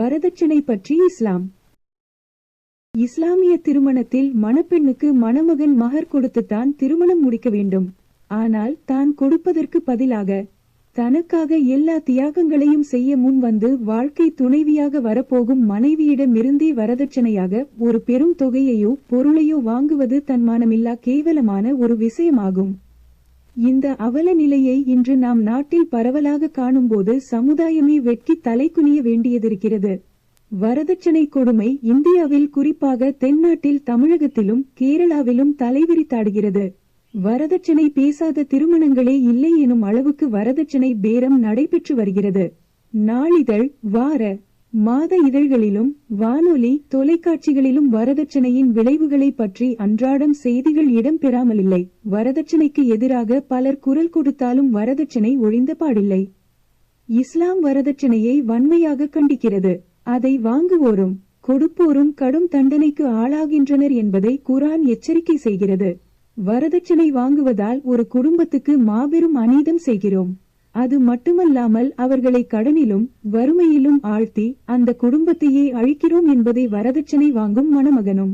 வரதட்சணை பற்றி இஸ்லாம். இஸ்லாமிய திருமணத்தில் மணப்பெண்ணுக்கு மணமகன் மகர் கொடுத்து தான் திருமணம் முடிக்க வேண்டும். ஆனால் தான் கொடுப்பதற்கு பதிலாக தனக்காக எல்லா தியாகங்களையும் செய்ய முன் வந்து வாழ்க்கை துணைவியாக வரப்போகும் மனைவியிடமிருந்தே வரதட்சணையாக ஒரு பெரும் தொகையையோ பொருளையோ வாங்குவது தன்மானமில்லா கேவலமான ஒரு விஷயமாகும். இந்த அவல நிலையை இன்று நாம் நாட்டில் பரவலாக காணும்போது சமுதாயமே வெட்கி தலைகுனிய வேண்டியதிருக்கிறது. வரதட்சணை கொடுமை இந்தியாவில் குறிப்பாக தென்னாட்டில் தமிழகத்திலும் கேரளாவிலும் தலைவிரித்தாடுகிறது. வரதட்சணை பேசாத திருமணங்களே இல்லை எனும் அளவுக்கு வரதட்சணை பேரம் நடைபெற்று வருகிறது. நாளிதழ் வார மாத இதழ்களிலும் வானொலி தொலைக்காட்சிகளிலும் வரதட்சணையின் விளைவுகளை பற்றி அன்றாடம் செய்திகள் இடம்பெறாமலில்லை. வரதட்சணைக்கு எதிராக பலர் குரல் கொடுத்தாலும் வரதட்சணை ஒழிந்த பாடில்லை. இஸ்லாம் வரதட்சணையை வன்மையாக கண்டிக்கிறது. அதை வாங்குவோரும் கொடுப்போரும் கடும் தண்டனைக்கு ஆளாகின்றனர் என்பதை குரான் எச்சரிக்கை செய்கிறது. வரதட்சணை வாங்குவதால் ஒரு குடும்பத்துக்கு மாபெரும் அநீதம் செய்கிறோம். அது மட்டுமல்லாமல் அவர்களை கடனிலும் வறுமையிலும் ஆழ்த்தி அந்த குடும்பத்தையே அழிக்கிறோம் என்பதை வரதட்சணை வாங்கும் மணமகனும்.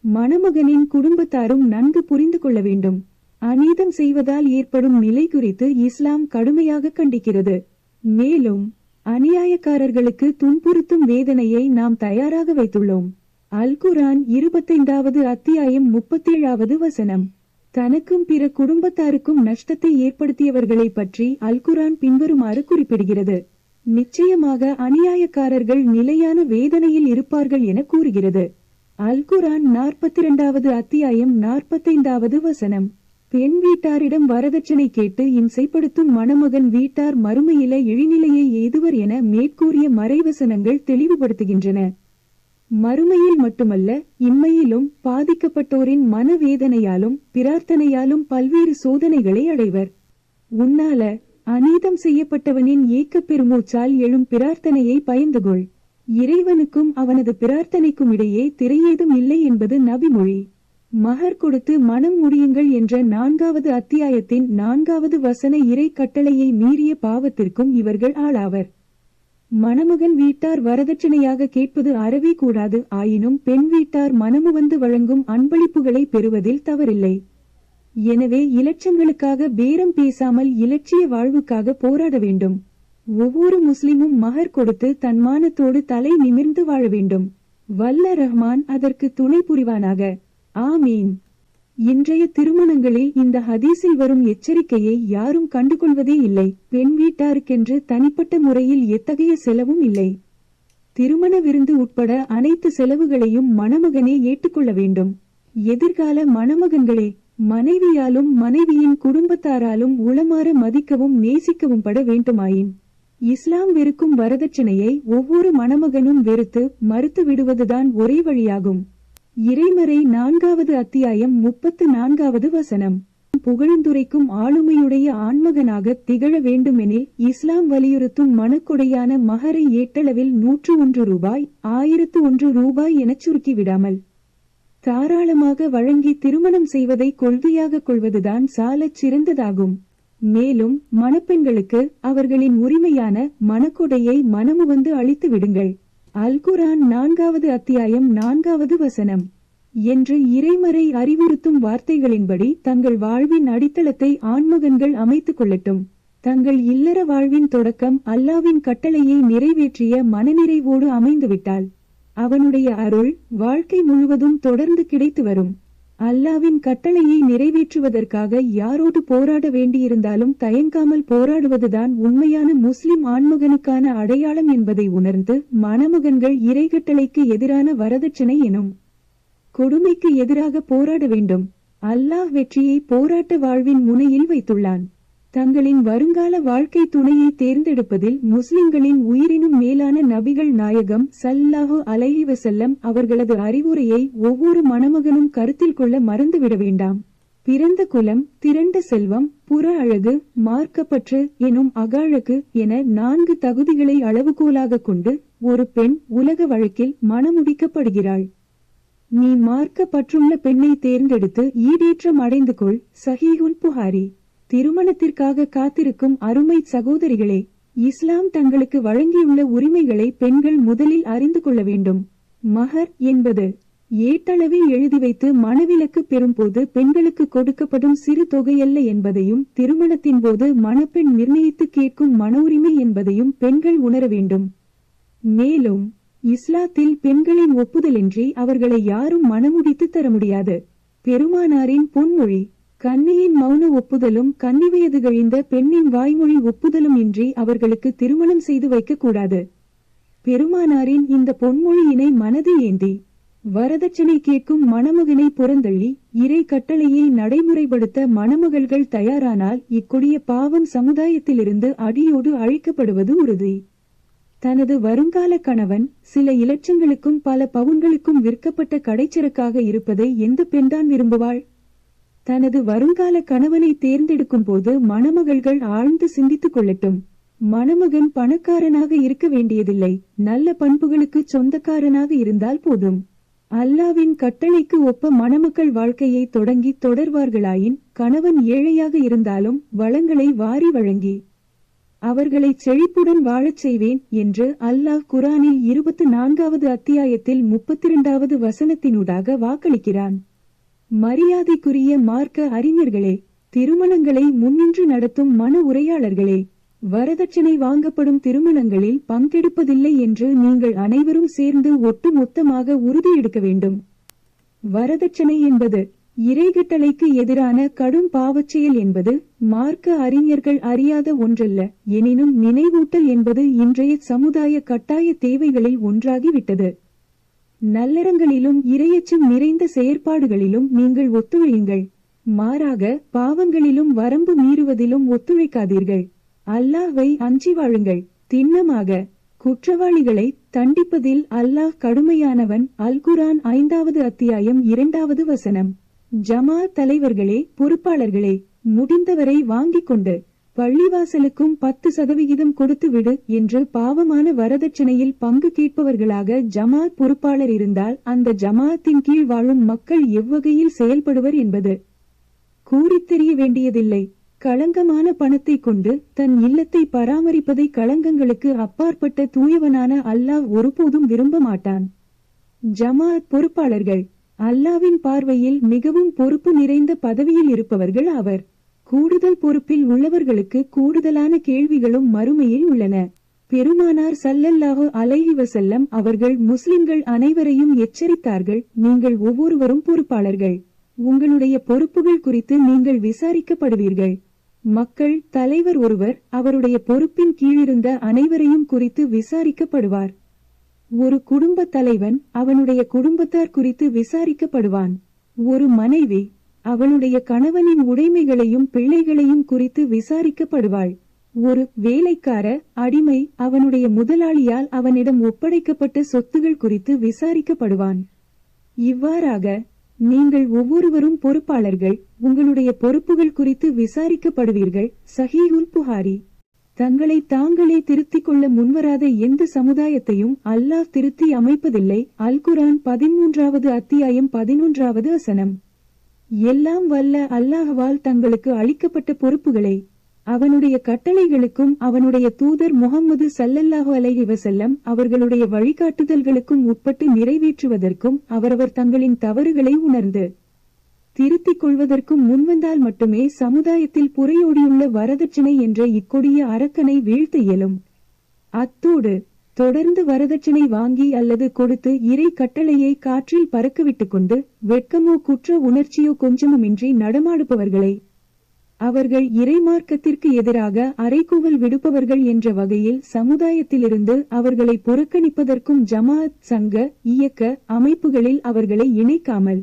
மணமகனின் குடும்பத்தாரும் நன்கு புரிந்து கொள்ள வேண்டும். அநீதம் செய்வதால் ஏற்படும் நிலை குறித்து இஸ்லாம் கடுமையாக கண்டிக்கிறது. மேலும் அநியாயக்காரர்களுக்கு துன்புறுத்தும் வேதனையை நாம் தயாராக வைத்துள்ளோம். அல்குரான் இருபத்தைந்தாவது அத்தியாயம் முப்பத்தேழாவது வசனம். தனக்கும் பிற குடும்பத்தாருக்கும் நஷ்டத்தை ஏற்படுத்தியவர்களை பற்றி அல்குரான் பின்வருமாறு குறிப்பிடுகிறது. நிச்சயமாக அநியாயக்காரர்கள் நிலையான வேதனையில் இருப்பார்கள் என கூறுகிறது. அல்குரான் நாற்பத்தி இரண்டாவது அத்தியாயம் நாற்பத்தைந்தாவது வசனம். பெண் வீட்டாரிடம் வரதட்சணை கேட்டு இம்சைப்படுத்தும் மணமகன் வீட்டார் மறுமையில இழிநிலையை எய்துவர் என மேற்கூறிய மறைவசனங்கள் தெளிவுபடுத்துகின்றன. மறுமையில் மட்டுமல்ல இம்மையிலும் பாதிக்கப்பட்டோரின் மனவேதனையாலும் பிரார்த்தனையாலும் பல்வேறு சோதனைகளை அடைவர். உன்னால அநீதம் செய்யப்பட்டவனின் ஏக்கப் பெருமூச்சால் எழும் பிரார்த்தனையை பயந்துகொள். இறைவனுக்கும் அவனது பிரார்த்தனைக்கும் இடையே திரையேதும் இல்லை என்பது நபிமொழி. மகர் கொடுத்து மனம் முடியுங்கள் என்ற நான்காவது அத்தியாயத்தின் நான்காவது வசன இறை கட்டளையை மீறிய பாவத்திற்கும் இவர்கள் ஆளாவர். மணமகன் வீட்டார் வரதட்சணையாக கேட்பது அறவே கூடாது. ஆயினும் பெண் வீட்டார் மனமு வந்து வழங்கும் அன்பளிப்புகளை பெறுவதில் தவறில்லை. எனவே இலட்சங்களுக்காக பேரம் பேசாமல் இலட்சிய வாழ்வுக்காக போராட வேண்டும். ஒவ்வொரு முஸ்லிமும் மகர் கொடுத்து தன்மானத்தோடு தலை நிமிர்ந்து வாழ வேண்டும். வல்ல ரஹ்மான் அதற்கு துணை புரிவானாக. ஆமீன். இன்றைய திருமணங்களில் இந்த ஹதீஸில் வரும் எச்சரிக்கையை யாரும் கண்டுகொள்வதே இல்லை. பெண் வீட்டாருக்கென்று தனிப்பட்ட முறையில் எத்தகைய செலவும் இல்லை. திருமண விருந்து உட்பட அனைத்து செலவுகளையும் மணமகனே ஏற்றுக்கொள்ள வேண்டும். எதிர்கால மணமகன்களே மனைவியாலும் மனைவியின் குடும்பத்தாராலும் உளமாற மதிக்கவும் நேசிக்கவும் பட வேண்டுமாயின். இஸ்லாம் வெறுக்கும் வரதட்சணையை ஒவ்வொரு மணமகனும் வெறுத்து மறுத்து விடுவதுதான் ஒரே வழியாகும். இறைமறை நான்காவது அத்தியாயம் முப்பத்து நான்காவது வசனம். புகழ்ந்துரைக்கும் ஆளுமையுடைய ஆண்மகனாக திகழ வேண்டுமெனில் இஸ்லாம் வலியுறுத்தும் மனக்கொடையான மகரை ஏட்டளவில் நூற்று ஒன்று ரூபாய் ஆயிரத்து ஒன்று ரூபாய் எனச் சுருக்கிவிடாமல் தாராளமாக வழங்கி திருமணம் செய்வதை கொள்கையாக கொள்வதுதான் சாலச் சிறந்ததாகும். மேலும் மணப்பெண்களுக்கு அவர்களின் உரிமையான மனக்கொடையை மனமுவந்து அளித்து விடுங்கள் அல் குரான் நான்காவது அத்தியாயம் நான்காவது வசனம். என்று இறைமறை அறிவுறுத்தும் வார்த்தைகளின்படி தங்கள் வாழ்வின் அடித்தளத்தை ஆண்மகன்கள் அமைத்துக் கொள்ளட்டும். தங்கள் இல்லற வாழ்வின் தொடக்கம் அல்லாவின் கட்டளையை நிறைவேற்றிய மனநிறைவோடு அமைந்துவிட்டால் அவனுடைய அருள் வாழ்க்கை முழுவதும் தொடர்ந்து கிடைத்து வரும். அல்லாவின் கட்டளையை நிறைவேற்றுவதற்காக யாரோடு போராட வேண்டியிருந்தாலும் தயங்காமல் போராடுவதுதான் உண்மையான முஸ்லிம் ஆண்மகனுக்கான அடையாளம் என்பதை உணர்ந்து மணமகன்கள் இறைகட்டளைக்கு எதிரான வரதட்சணை எனும் கொடுமைக்கு எதிராக போராட வேண்டும். அல்லாஹ் வெற்றியை போராட்ட வாழ்வின் முனையில் வைத்துள்ளான். தங்களின் வருங்கால வாழ்க்கை துணையை தேர்ந்தெடுப்பதில் முஸ்லிம்களின் உயிரினும் மேலான நபிகள் நாயகம் சல்லாஹு அலஹி வசல்லம் அவர்களது அறிவுரையை ஒவ்வொரு மணமகனும் கருத்தில் கொள்ள மறந்துவிட வேண்டாம். பிறந்த குலம் திரண்ட செல்வம் புற அழகு மார்க்கப்பற்று எனும் அகழகு என நான்கு தகுதிகளை அளவுகோலாக கொண்டு ஒரு பெண் உலக வழக்கில் மணமுடிக்கப்படுகிறாள். நீ மார்க்கப்பற்றுள்ள பெண்ணை தேர்ந்தெடுத்து ஈடேற்றம் அடைந்து கொள் சஹீஹுல் புகாரி. திருமணத்திற்காக காத்திருக்கும் அருமை சகோதரிகளே இஸ்லாம் தங்களுக்கு வழங்கியுள்ள உரிமைகளை பெண்கள் முதலில் அறிந்து கொள்ள வேண்டும். மகர் என்பது ஏட்டளவில் எழுதி வைத்து மணவிலக்கு பெறும்போது பெண்களுக்கு கொடுக்கப்படும் சிறு தொகையல்ல என்பதையும் திருமணத்தின் போது மணப்பெண் நிர்ணயித்து கேட்கும் மன உரிமை என்பதையும் பெண்கள் உணர வேண்டும். மேலும் இஸ்லாத்தில் பெண்களின் ஒப்புதலின்றி அவர்களை யாரும் மணமுடித்து தர முடியாது. பெருமானாரின் பொன்மொழி கண்ணியின் மௌன ஒப்புதலும் கன்னி வயது கழிந்த பெண்ணின் வாய்மொழி ஒப்புதலும் இன்றி அவர்களுக்கு திருமணம் செய்து வைக்கக்கூடாது பெருமானாரின் இந்த பொன்மொழியினை மனது ஏந்தி வரதட்சணை கேட்கும் மணமகனை புறந்தள்ளி இறை கட்டளையை நடைமுறைப்படுத்த மணமகள்கள் தயாரானால் இக்கொடிய பாவம் சமுதாயத்திலிருந்து அடியோடு அழிக்கப்படுவது உறுதி. தனது வருங்கால கணவன் சில இலட்சங்களுக்கும் பல பவுன்களுக்கும் விற்கப்பட்ட கடைச்சரக்காக இருப்பதை எந்த பெண்தான் விரும்புவாள்? தனது வருங்கால கணவனை தேர்ந்தெடுக்கும் போது மணமகள்கள் ஆழ்ந்து சிந்தித்துக் கொள்ளட்டும். மணமகன் பணக்காரனாக இருக்க வேண்டியதில்லை. நல்ல பண்புகளுக்கு சொந்தக்காரனாக இருந்தால் போதும். அல்லாவின் கட்டளைக்கு ஒப்ப மணமக்கள் வாழ்க்கையை தொடங்கி தொடர்வார்களாயின் கணவன் ஏழையாக இருந்தாலும் வளங்களை வாரி வழங்கி அவர்களை செழிப்புடன் வாழச் செய்வேன் என்று அல்லாஹ் குரானில் இருபத்தி நான்காவது அத்தியாயத்தில் முப்பத்தி இரண்டாவது வசனத்தினூடாக வாக்களிக்கிறான். மரியாதைக்குரிய மார்க்க அறிஞர்களே திருமணங்களை முன்னின்று நடத்தும் மன உரையாளர்களே வரதட்சணை வாங்கப்படும் திருமணங்களில் பங்கெடுப்பதில்லை என்று நீங்கள் அனைவரும் சேர்ந்து ஒட்டு மொத்தமாக உறுதி எடுக்க வேண்டும். வரதட்சணை என்பது இறைகட்டளைக்கு எதிரான கடும் பாவச்செயல் என்பது மார்க்க அறிஞர்கள் அறியாத ஒன்றல்ல எனினும் நினைவூட்டல் என்பது இன்றைய சமுதாய கட்டாய தேவைகளில் ஒன்றாகிவிட்டது. நல்லறங்களிலும் இரையச்சம் நிறைந்த செயற்பாடுகளிலும் நீங்கள் ஒத்துழையுங்கள். மாறாக பாவங்களிலும் வரம்பு மீறுவதிலும் ஒத்துழைக்காதீர்கள். அல்லாஹ்வை அஞ்சி வாழுங்கள். திண்ணமாக குற்றவாளிகளை தண்டிப்பதில் அல்லாஹ் கடுமையானவன். அல் குரான் ஐந்தாவது அத்தியாயம் இரண்டாவது வசனம். ஜமா தலைவர்களே பொறுப்பாளர்களே முடிந்தவரை வாங்கிக் கொண்டு பள்ளிவாசலுக்கும் பத்து சதவிகிதம் கொடுத்து விடு என்று பாவமான வரதட்சணையில் பங்கு கேட்பவர்களாக ஜமாத் பொறுப்பாளர் இருந்தால் அந்த ஜமாத்தின் கீழ் வாழும் மக்கள் எவ்வகையில் செயல்படுவர் என்பது கூறித் தெரிய வேண்டியதில்லை. களங்கமான பணத்தை கொண்டு தன் இல்லத்தை பராமரிப்பதை களங்கங்களுக்கு அப்பாற்பட்ட தூயவனான அல்லாஹ் ஒருபோதும் விரும்ப மாட்டான். ஜமாத் பொறுப்பாளர்கள் அல்லாவின் பார்வையில் மிகவும் பொறுப்பு நிறைந்த பதவியில் இருப்பவர்கள் அவர். கூடுதல் பொறுப்பில் உள்ளவர்களுக்கு கூடுதலான கேள்விகளும் மறுமையில் உள்ளன. பெருமானார் சல்லல்லாஹு அலைஹி வசல்லம் அவர்கள் முஸ்லிம்கள் அனைவரையும் எச்சரித்தார்கள் நீங்கள் ஒவ்வொருவரும் பொறுப்பாளர்கள். உங்களுடைய பொறுப்புகள் குறித்து நீங்கள் விசாரிக்கப்படுவீர்கள். மக்கள் தலைவர் ஒருவர் அவருடைய பொறுப்பின் கீழிருந்த அனைவரையும் குறித்து விசாரிக்கப்படுவார். ஒரு குடும்ப தலைவன் அவனுடைய குடும்பத்தார் குறித்து விசாரிக்கப்படுவான். ஒரு மனைவி அவளுடைய கணவனின் உடைமைகளையும் பிள்ளைகளையும் குறித்து விசாரிக்கப்படுவாள். ஒரு வேலைக்கார அடிமை அவனுடைய முதலாளியால் அவனிடம் ஒப்படைக்கப்பட்ட சொத்துகள் குறித்து விசாரிக்கப்படுவான். இவ்வாறாக நீங்கள் ஒவ்வொருவரும் பொறுப்பாளர்கள் உங்களுடைய பொறுப்புகள் குறித்து விசாரிக்கப்படுவீர்கள் சஹீஹுல் புகாரி. தங்களை தாங்களே திருத்திக் கொள்ள முன்வராத எந்த சமுதாயத்தையும் அல்லாஹ் திருத்தி அமைப்பதில்லை. அல் குரான் பதிமூன்றாவது அத்தியாயம் பதினொன்றாவது வசனம். எல்லாம் வல்ல அல்லாஹவால் தங்களுக்கு அளிக்கப்பட்ட பொறுப்புகளை அவனுடைய கட்டளைகளுக்கும் அவனுடைய தூதர் முகம்மது சல்லல்லாஹு அலஹி வசல்லம் அவர்களுடைய வழிகாட்டுதல்களுக்கும் உட்பட்டு நிறைவேற்றுவதற்கும் அவரவர் தங்களின் தவறுகளை உணர்ந்து திருத்திக் கொள்வதற்கும் முன்வந்தால் மட்டுமே சமுதாயத்தில் புறையோடியுள்ள வரதட்சணை என்ற இக்கொடிய அரக்கனை வீழ்த்த இயலும். அத்தோடு தொடர்ந்து வரதட்சணை வாங்கி அல்லது கொடுத்து இறை கட்டளையை காற்றில் பறக்கவிட்டுக் கொண்டு வெட்கமோ குற்ற உணர்ச்சியோ கொஞ்சமுமின்றி நடமாடுபவர்களை அவர்கள் இறைமார்க்கத்திற்கு எதிராக அரைக்கூவல் விடுப்பவர்கள் என்ற வகையில் சமுதாயத்திலிருந்து அவர்களை புறக்கணிப்பதற்கும் ஜமாஅத் சங்க இயக்க அமைப்புகளில் அவர்களை இணைக்காமல்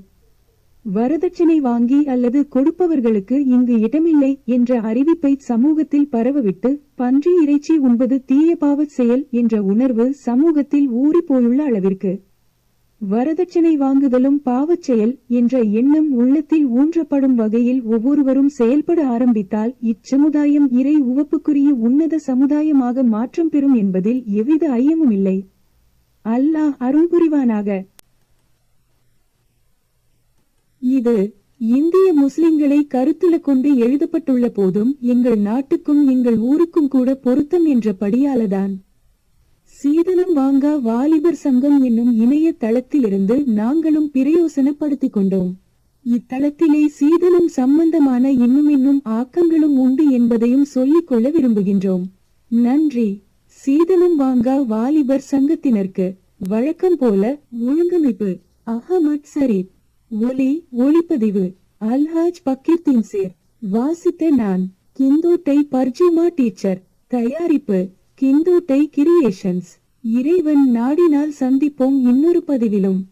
வரதட்சணை வாங்கி அல்லது கொடுப்பவர்களுக்கு இங்கு இடமில்லை என்ற அறிவிப்பை சமூகத்தில் பரவவிட்டு பன்றி இறைச்சி உண்பது தீய பாவச் செயல் என்ற உணர்வு சமூகத்தில் ஊறி போயுள்ள அளவிற்கு. வரதட்சணை வாங்குதலும் பாவச் செயல் என்ற எண்ணம் உள்ளத்தில் ஊன்றப்படும் வகையில் ஒவ்வொருவரும் செயல்பட ஆரம்பித்தால் இச்சமுதாயம் இறை உவப்புக்குரிய உன்னத சமுதாயமாக மாற்றம் பெறும் என்பதில் எவ்வித ஐயமும் இல்லை. அல்லாஹ் அருள் புரிவானாக இது இந்திய முஸ்லிம்களை கருத்துல கொண்டு எழுதப்பட்டுள்ள போதும் எங்கள் நாட்டுக்கும் எங்கள் ஊருக்கும் கூட பொருத்தம் என்ற படியாலதான். சீதனம் வாங்க வாலிபர் சங்கம் என்னும் இணைய தளத்திலிருந்து நாங்களும் பிரயோசனப்படுத்திக் கொண்டோம். இத்தளத்திலே சீதனம் சம்பந்தமான இன்னும் இன்னும் ஆக்கங்களும் உண்டு என்பதையும் சொல்லிக் கொள்ள விரும்புகின்றோம். நன்றி. சீதனம் வாங்க வாலிபர் சங்கத்தினருக்கு. வழக்கம் போல ஒழுங்கமைப்பு. அகமத் சரீப் ஒலி ஒளிப்பதிவு. அல்ஹாஜ் பக்கீர்தீன் சேர். வாசித்த நான் கிந்தோட்டை பர்ஜிமா டீச்சர். தயாரிப்பு கிந்தோட்டை கிரியேஷன்ஸ். இறைவன் நாடினால் சந்திப்போம் இன்னொரு பதிவிலும்.